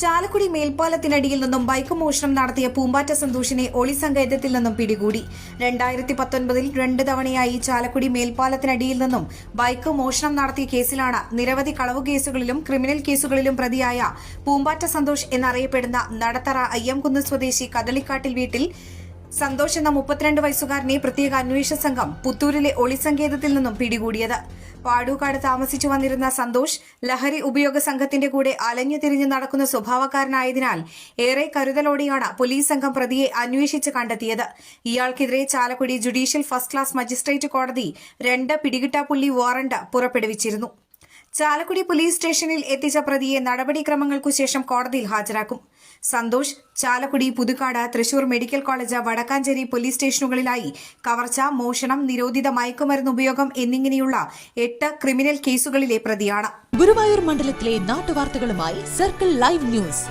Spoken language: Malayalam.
ചാലക്കുടി മേൽപ്പാലത്തിനടിയിൽ നിന്നും ബൈക്ക് മോഷണം നടത്തിയ പൂമ്പാറ്റ സന്തോഷിനെ ഒളി സങ്കേതത്തിൽ നിന്നും പിടികൂടി. രണ്ടായിരത്തി പത്തൊൻപതിൽ രണ്ട് തവണയായി ചാലക്കുടി മേൽപ്പാലത്തിനടിയിൽ നിന്നും ബൈക്ക് മോഷണം നടത്തിയ കേസിലാണ് നിരവധി കളവു കേസുകളിലും ക്രിമിനൽ കേസുകളിലും പ്രതിയായ പൂമ്പാറ്റ സന്തോഷ് എന്നറിയപ്പെടുന്ന നടത്തറ അയ്യംകുന്ന് സ്വദേശി കദളിക്കാട്ടിൽ വീട്ടിൽ സന്തോഷ് എന്ന മുപ്പത്തിരണ്ട് വയസ്സുകാരനെ പ്രത്യേക അന്വേഷണ സംഘം പുത്തൂരിലെ ഒളിസങ്കേതത്തിൽ നിന്നും പിടികൂടിയത്. പാടൂക്കാട് താമസിച്ചു വന്നിരുന്ന സന്തോഷ് ലഹരി ഉപയോഗ സംഘത്തിന്റെ കൂടെ അലഞ്ഞു തിരിഞ്ഞു നടക്കുന്ന സ്വഭാവക്കാരനായതിനാൽ ഏറെ കരുതലോടെയാണ് പോലീസ് സംഘം പ്രതിയെ അന്വേഷിച്ച് കണ്ടെത്തിയത്. ഇയാൾക്കെതിരെ Chalakudy judicial first class magistrate കോടതി രണ്ട് പിടികിട്ടാപ്പുള്ളി വാറണ്ട് പുറപ്പെടുവിച്ചിരുന്നു. ചാലക്കുടി പോലീസ് സ്റ്റേഷനിൽ എത്തിച്ച പ്രതിയെ നടപടിക്രമങ്ങൾക്കു ശേഷം കോടതിയിൽ ഹാജരാക്കും. Santhosh Chalakudy Puthukkad Thrissur medical college Vadakkanchery police സ്റ്റേഷനുകളിലായി കവർച്ച മോഷണം നിരോധിത മയക്കുമരുന്ന് ഉപയോഗം എന്നിങ്ങനെയുള്ള എട്ട് ക്രിമിനൽ കേസുകളിലെ പ്രതിയാണ്. ഗുരുവായൂർ മണ്ഡലത്തിലെ നാട്ടുവാർത്തകളുമായി സർക്കിൾ ലൈവ് ന്യൂസ്.